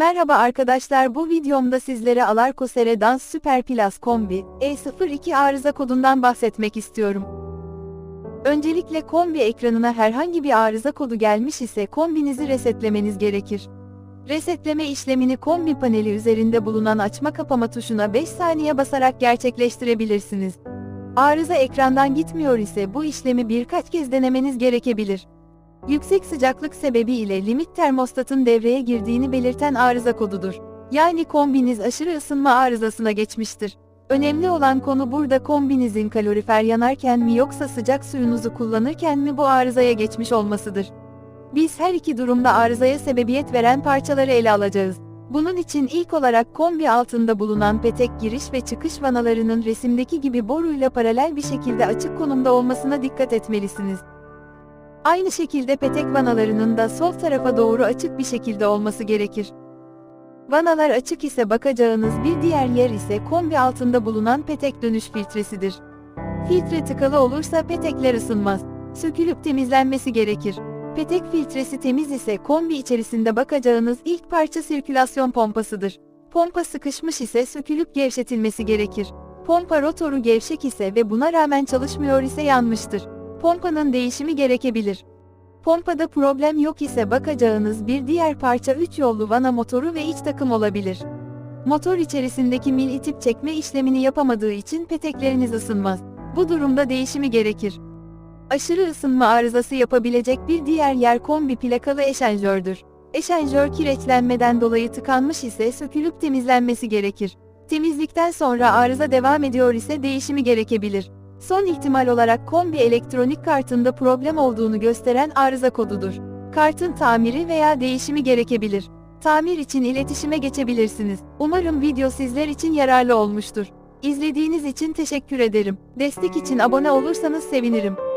Merhaba arkadaşlar bu videomda sizlere Alarko Seredans Super Plus Kombi E02 arıza kodundan bahsetmek istiyorum. Öncelikle kombi ekranına herhangi bir arıza kodu gelmiş ise kombinizi resetlemeniz gerekir. Resetleme işlemini kombi paneli üzerinde bulunan açma kapama tuşuna 5 saniye basarak gerçekleştirebilirsiniz. Arıza ekrandan gitmiyor ise bu işlemi birkaç kez denemeniz gerekebilir. Yüksek sıcaklık sebebiyle limit termostatın devreye girdiğini belirten arıza kodudur. Yani kombiniz aşırı ısınma arızasına geçmiştir. Önemli olan konu burada kombinizin kalorifer yanarken mi yoksa sıcak suyunuzu kullanırken mi bu arızaya geçmiş olmasıdır. Biz her iki durumda arızaya sebebiyet veren parçaları ele alacağız. Bunun için ilk olarak kombi altında bulunan petek giriş ve çıkış vanalarının resimdeki gibi boruyla paralel bir şekilde açık konumda olmasına dikkat etmelisiniz. Aynı şekilde petek vanalarının da sol tarafa doğru açık bir şekilde olması gerekir. Vanalar açık ise bakacağınız bir diğer yer ise kombi altında bulunan petek dönüş filtresidir. Filtre tıkalı olursa petekler ısınmaz. Sökülüp temizlenmesi gerekir. Petek filtresi temiz ise kombi içerisinde bakacağınız ilk parça sirkülasyon pompasıdır. Pompa sıkışmış ise sökülüp gevşetilmesi gerekir. Pompa rotoru gevşek ise ve buna rağmen çalışmıyor ise yanmıştır. Pompanın değişimi gerekebilir. Pompada problem yok ise bakacağınız bir diğer parça 3 yollu vana motoru ve iç takım olabilir. Motor içerisindeki mil itip çekme işlemini yapamadığı için petekleriniz ısınmaz. Bu durumda değişimi gerekir. Aşırı ısınma arızası yapabilecek bir diğer yer kombi plakalı eşenjördür. Eşenjör kireçlenmeden dolayı tıkanmış ise sökülüp temizlenmesi gerekir. Temizlikten sonra arıza devam ediyor ise değişimi gerekebilir. Son ihtimal olarak kombi elektronik kartında problem olduğunu gösteren arıza kodudur. Kartın tamiri veya değişimi gerekebilir. Tamir için iletişime geçebilirsiniz. Umarım video sizler için yararlı olmuştur. İzlediğiniz için teşekkür ederim. Destek için abone olursanız sevinirim.